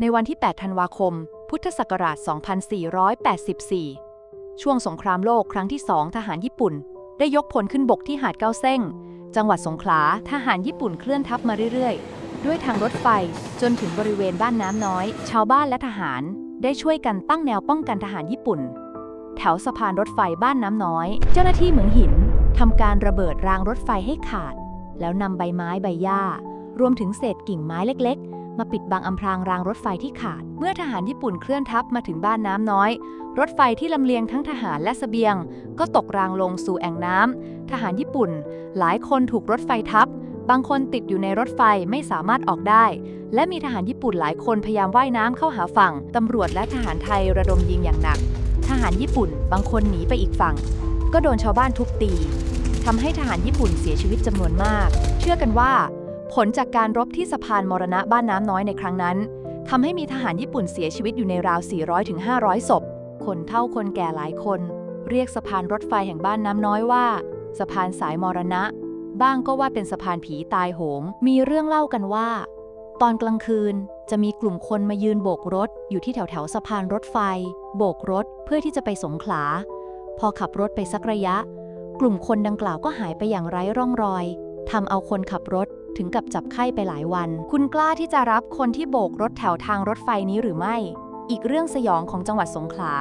ในวันที่ 8 ธันวาคม พุทธศักราช 2484 ช่วงสงครามโลกครั้งที่2ทหารญี่ปุ่น ได้ยกพลขึ้นบกที่หาดเกาเซ้ง จังหวัดสงขลา ทหารญี่ปุ่นเคลื่อนทัพมาเรื่อยๆ ด้วยทางรถไฟจนถึงบริเวณบ้านน้ำน้อย ชาวบ้านและทหารได้ช่วยกันตั้งแนวป้องกันทหารญี่ปุ่น แถวสะพานรถไฟบ้านน้ำน้อย เจ้าหน้าที่เหมืองหินทำการระเบิดรางรถไฟให้ขาด แล้วนำใบไม้ใบหญ้ารวมถึงเศษกิ่งไม้เล็กๆ มาปิดบังอำพรางรางรถไฟที่ขาด เมื่อทหารญี่ปุ่นเคลื่อนทัพมาถึงบ้านน้ำน้อย รถไฟที่ลำเลียงทั้งทหารและเสบียง ก็ตกรางลงสู่แอ่งน้ำทหารญี่ปุ่น หลายคนถูกรถไฟทับบางคนติดอยู่ในรถไฟไม่สามารถออกได้ และมีทหารญี่ปุ่นหลายคนพยายามว่ายน้ำเข้าหาฝั่งตำรวจและทหารไทยระดมยิงอย่างหนัก ทหารญี่ปุ่น บางคนหนีไปอีกฝั่ง ก็โดนชาวบ้านทุบตีทำให้ทหารญี่ปุ่นเสียชีวิตจำนวนมาก เชื่อกันว่า ผลจากการรบที่สะพานมรณะบ้านน้ำน้อยในครั้งนั้นทำให้มีทหารญี่ปุ่นเสียชีวิตอยู่ในราว 400-500 ศพ คนเฒ่าคนแก่หลายคน เรียกสะพานรถไฟแห่งบ้านน้ำน้อยว่า สะพานสายมรณะ บ้างก็ว่าเป็นสะพานผีตายโหง มีเรื่องเล่ากันว่า ตอนกลางคืนจะมีกลุ่มคนมายืนโบกรถ อยู่ที่แถวแถวสะพานรถไฟ โบกรถเพื่อที่จะไปสงขลา พอขับรถไปสักระยะ กลุ่มคนดังกล่าวก็หายไปอย่างไร้ร่องรอย ทำเอาคนขับรถถึงกับจับไข้ไปหลายวัน คุณกล้าที่จะรับคนที่โบกรถแถวทางรถไฟนี้หรือไม่ อีกเรื่องสยองของจังหวัดสงขลา